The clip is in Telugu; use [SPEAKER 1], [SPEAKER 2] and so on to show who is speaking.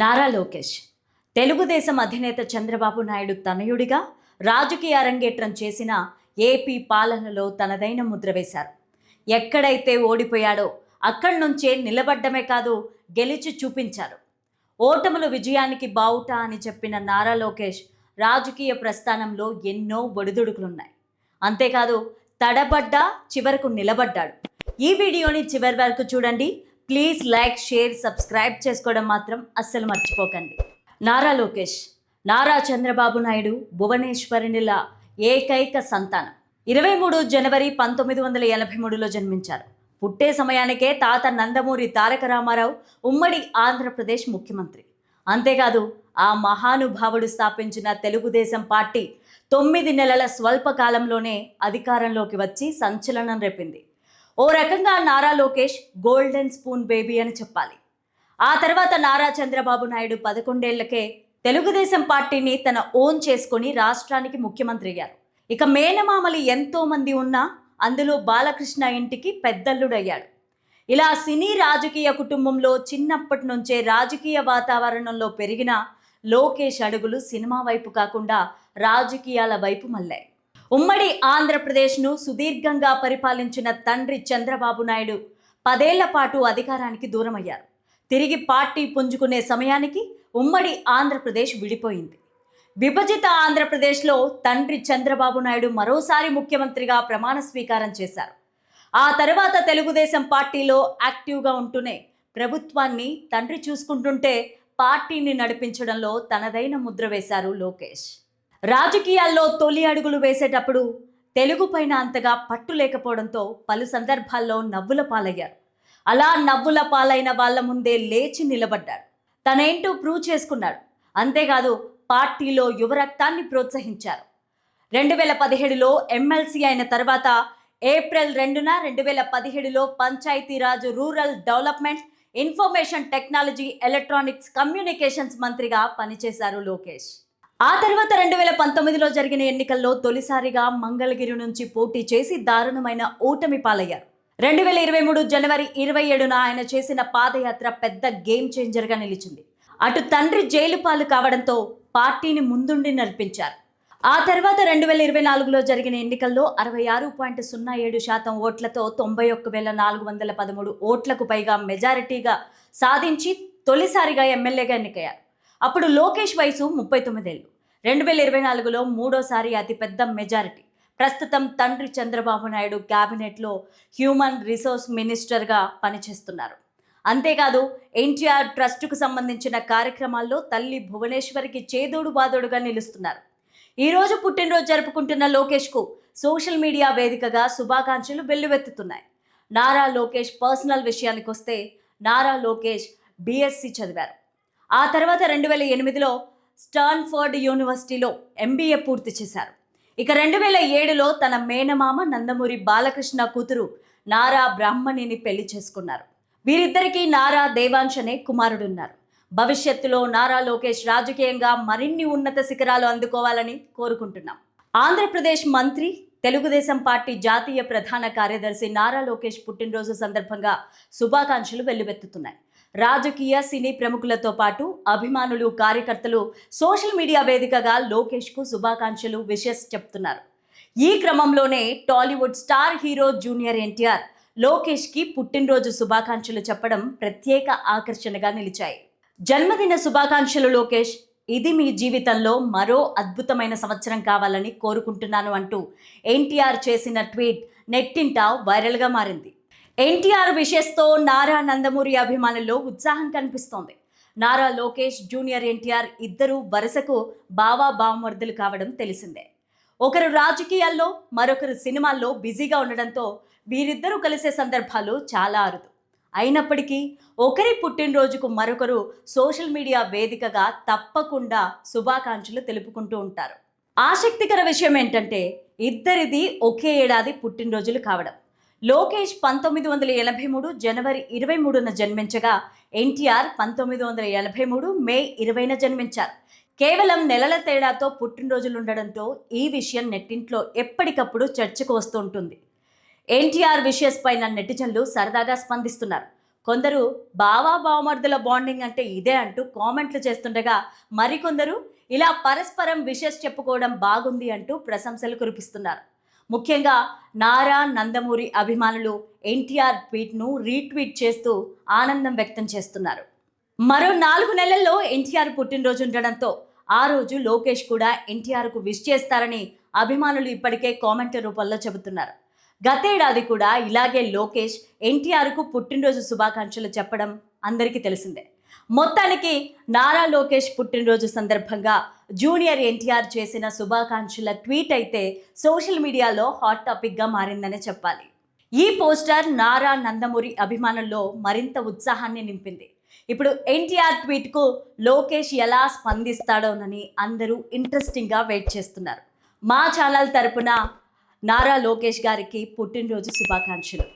[SPEAKER 1] నారా లోకేష్. తెలుగుదేశం అధినేత చంద్రబాబు నాయుడు తనయుడిగా రాజకీయ అరంగేట్రం చేసిన ఏపీ పాలనలో తనదైన ముద్ర వేశారు. ఎక్కడైతే ఓడిపోయాడో అక్కడి నుంచే నిలబడ్డమే కాదు గెలిచి చూపించారు. ఓటములు విజయానికి బావుట అని చెప్పిన నారా లోకేష్ రాజకీయ ప్రస్థానంలో ఎన్నో ఒడిదుడుకులున్నాయి. అంతేకాదు తడబడ్డా చివరకు నిలబడ్డాడు. ఈ వీడియోని చివరి వరకు చూడండి. ప్లీజ్ లైక్ షేర్ సబ్స్క్రైబ్ చేసుకోవడం మాత్రం అస్సలు మర్చిపోకండి. నారా లోకేష్ నారా చంద్రబాబు నాయుడు భువనేశ్వరునిల ఏకైక సంతానం. ఇరవై మూడు జనవరి పంతొమ్మిది వందల ఎనభై మూడులో జన్మించారు. పుట్టే సమయానికే తాత నందమూరి తారక రామారావు ఉమ్మడి ఆంధ్రప్రదేశ్ ముఖ్యమంత్రి. అంతేకాదు ఆ మహానుభావుడు స్థాపించిన తెలుగుదేశం పార్టీ తొమ్మిది నెలల స్వల్ప కాలంలోనే అధికారంలోకి వచ్చి సంచలనం రేపింది. ఓ రకంగా Nara Lokesh golden spoon baby అని చెప్పాలి. ఆ తర్వాత నారా చంద్రబాబు నాయుడు పదకొండేళ్ళకే తెలుగుదేశం పార్టీని తన ఓన్ చేసుకొని రాష్ట్రానికి ముఖ్యమంత్రి అయ్యారు. ఇక మేనమామలు ఎంతో మంది ఉన్నా అందులో బాలకృష్ణ ఇంటికి పెద్దల్లుడయ్యాడు. ఇలా సినీ రాజకీయ కుటుంబంలో చిన్నప్పటి నుంచే రాజకీయ వాతావరణంలో పెరిగిన లోకేష్ అడుగులు సినిమా వైపు కాకుండా రాజకీయాల వైపు మళ్ళాయి. ఉమ్మడి ఆంధ్రప్రదేశ్ను సుదీర్ఘంగా పరిపాలించిన తండ్రి చంద్రబాబు నాయుడు పదేళ్ళ పాటు అధికారానికి దూరమయ్యారు. తిరిగి పార్టీ పుంజుకునే సమయానికి ఉమ్మడి ఆంధ్రప్రదేశ్ విడిపోయింది. విభజిత ఆంధ్రప్రదేశ్లో తండ్రి చంద్రబాబు నాయుడు మరోసారి ముఖ్యమంత్రిగా ప్రమాణ స్వీకారం చేశారు. ఆ తర్వాత తెలుగుదేశం పార్టీలో యాక్టివ్గా ఉంటూనే ప్రభుత్వాన్ని తండ్రి చూసుకుంటుంటే పార్టీని నడిపించడంలో తనదైన ముద్ర వేశారు లోకేష్. రాజకీయాల్లో తొలి అడుగులు వేసేటప్పుడు తెలుగు పైన అంతగా పట్టు లేకపోవడంతో పలు సందర్భాల్లో నవ్వుల పాలయ్యారు. అలా నవ్వుల పాలైన వాళ్ళ ముందే లేచి నిలబడ్డాడు తనేంటో ప్రూవ్ చేసుకున్నాడు. అంతేకాదు పార్టీలో యువరక్తాన్ని ప్రోత్సహించారు. రెండు వేల పదిహేడులో ఎమ్మెల్సీ అయిన తర్వాత ఏప్రిల్ రెండున రెండు వేల పదిహేడులో Panchayati Raj rural development information technology electronics communications మంత్రిగా పనిచేశారు లోకేష్. ఆ తర్వాత రెండు వేల పంతొమ్మిదిలో జరిగిన ఎన్నికల్లో తొలిసారిగా మంగళగిరి నుంచి పోటీ చేసి దారుణమైన ఓటమి పాలయ్యారు. రెండు వేల ఇరవై మూడు జనవరి ఇరవై ఏడున ఆయన చేసిన పాదయాత్ర పెద్ద గేమ్ చేంజర్గా నిలిచింది. అటు తండ్రి జైలు పాలు కావడంతో పార్టీని ముందుండి నడిపించారు. ఆ తర్వాత రెండు వేల ఇరవై నాలుగులో జరిగిన ఎన్నికల్లో అరవై ఆరు పాయింట్ సున్నా ఏడు శాతం ఓట్లతో తొంభై ఒక్క వేల నాలుగు వందల పదమూడు ఓట్లకు పైగా మెజారిటీగా సాధించి తొలిసారిగా ఎమ్మెల్యేగా ఎన్నికయ్యారు. అప్పుడు లోకేష్ వయసు ముప్పై తొమ్మిదేళ్ళు. రెండు వేల ఇరవై నాలుగులో మూడోసారి అతిపెద్ద మెజారిటీ. ప్రస్తుతం తండ్రి చంద్రబాబు నాయుడు క్యాబినెట్లో హ్యూమన్ రిసోర్స్ మినిస్టర్గా పనిచేస్తున్నారు. అంతేకాదు ఎన్టీఆర్ ట్రస్టుకు సంబంధించిన కార్యక్రమాల్లో తల్లి భువనేశ్వరికి చేదోడు బాదోడుగా నిలుస్తున్నారు. ఈరోజు పుట్టినరోజు జరుపుకుంటున్న లోకేష్కు సోషల్ మీడియా వేదికగా శుభాకాంక్షలు వెల్లువెత్తుతున్నాయి. నారా లోకేష్ పర్సనల్ విషయానికి వస్తే నారా లోకేష్ బీఎస్సీ చదివారు. ఆ తర్వాత రెండు వేల ఎనిమిదిలో స్టాన్ఫర్డ్ యూనివర్సిటీలో ఎంబీఏ పూర్తి చేశారు. ఇక రెండు వేల ఏడులో తన మేనమామ నందమూరి బాలకృష్ణ కూతురు నారా బ్రాహ్మణిని పెళ్ళి చేసుకున్నారు. వీరిద్దరికీ నారా దేవాంశ్ అనే కుమారుడున్నారు. భవిష్యత్తులో నారా లోకేష్ రాజకీయంగా మరిన్ని ఉన్నత శిఖరాలు అందుకోవాలని కోరుకుంటున్నాం. ఆంధ్రప్రదేశ్ మంత్రి తెలుగుదేశం పార్టీ జాతీయ ప్రధాన కార్యదర్శి నారా లోకేష్ పుట్టినరోజు సందర్భంగా శుభాకాంక్షలు వెల్లువెత్తుతున్నాయి. రాజకీయ సినీ ప్రముఖులతో పాటు అభిమానులు కార్యకర్తలు సోషల్ మీడియా వేదికగా లోకేష్కు శుభాకాంక్షలు విషెస్ చెప్తున్నారు. ఈ క్రమంలోనే Tollywood star hero junior NTR లోకేష్కి పుట్టినరోజు శుభాకాంక్షలు చెప్పడం ప్రత్యేక ఆకర్షణగా నిలిచాయి. జన్మదిన శుభాకాంక్షలు లోకేష్ ఇది మీ జీవితంలో మరో అద్భుతమైన సంవత్సరం కావాలని కోరుకుంటున్నాను అంటూ ఎన్టీఆర్ చేసిన ట్వీట్ నెట్టింట వైరల్గా మారింది. ఎన్టీఆర్ విషయస్తో నారా నందమూరి అభిమానుల్లో ఉత్సాహం కనిపిస్తోంది. నారా లోకేష్ జూనియర్ ఎన్టీఆర్ ఇద్దరు వరుసకు బావా బావమర్దులు కావడం తెలిసిందే. ఒకరు రాజకీయాల్లో మరొకరు సినిమాల్లో బిజీగా ఉండడంతో వీరిద్దరూ కలిసే సందర్భాలు చాలా అరుదు. అయినప్పటికీ ఒకరి పుట్టినరోజుకు మరొకరు సోషల్ మీడియా వేదికగా తప్పకుండా శుభాకాంక్షలు తెలుపుకుంటూ ఉంటారు. ఆసక్తికర విషయం ఏంటంటే ఇద్దరిది ఒకే ఏడాది పుట్టినరోజులు కావడం. లోకేష్ పంతొమ్మిది వందల ఎనభై మూడు జనవరి ఇరవై మూడున జన్మించగా ఎన్టీఆర్ పంతొమ్మిది వందల ఎనభై మూడు మే ఇరవైన జన్మించారు. కేవలం నెలల తేడాతో పుట్టినరోజులు ఉండడంతో ఈ విషయం నెట్టింట్లో ఎప్పటికప్పుడు చర్చకు వస్తుంటుంది ఎన్టీఆర్ విషయస్ పైన నెటిజన్లు సరదాగా స్పందిస్తున్నారు. కొందరు బావా బావమర్దుల బాండింగ్ అంటే ఇదే అంటూ కామెంట్లు చేస్తుండగా మరికొందరు ఇలా పరస్పరం విషెస్ చెప్పుకోవడం బాగుంది అంటూ ప్రశంసలు కురిపిస్తున్నారు. ముఖ్యంగా నారా నందమూరి అభిమానులు ఎన్టీఆర్ ట్వీట్ను రీట్వీట్ చేస్తూ ఆనందం వ్యక్తం చేస్తున్నారు. మరో నాలుగు నెలల్లో ఎన్టీఆర్ పుట్టినరోజు ఉండడంతో ఆ రోజు లోకేష్ కూడా ఎన్టీఆర్కు విష్ చేస్తారని అభిమానులు ఇప్పటికే కామెంట్ రూపంలో చెబుతున్నారు. గతేడాది కూడా ఇలాగే లోకేష్ ఎన్టీఆర్కు పుట్టినరోజు శుభాకాంక్షలు చెప్పడం అందరికీ తెలిసిందే. మొత్తానికి నారా లోకేష్ పుట్టినరోజు సందర్భంగా జూనియర్ ఎన్టీఆర్ చేసిన శుభాకాంక్షల ట్వీట్ అయితే సోషల్ మీడియాలో హాట్ టాపిక్గా మారిందనే చెప్పాలి. ఈ పోస్టర్ నారా నందమూరి అభిమానుల్లో మరింత ఉత్సాహాన్ని నింపింది. ఇప్పుడు ఎన్టీఆర్ ట్వీట్కు లోకేష్ ఎలా స్పందిస్తాడోనని అందరూ ఇంట్రెస్టింగ్గా వెయిట్ చేస్తున్నారు. మా ఛానల్ తరపున నారా లోకేష్ గారికి పుట్టినరోజు శుభాకాంక్షలు.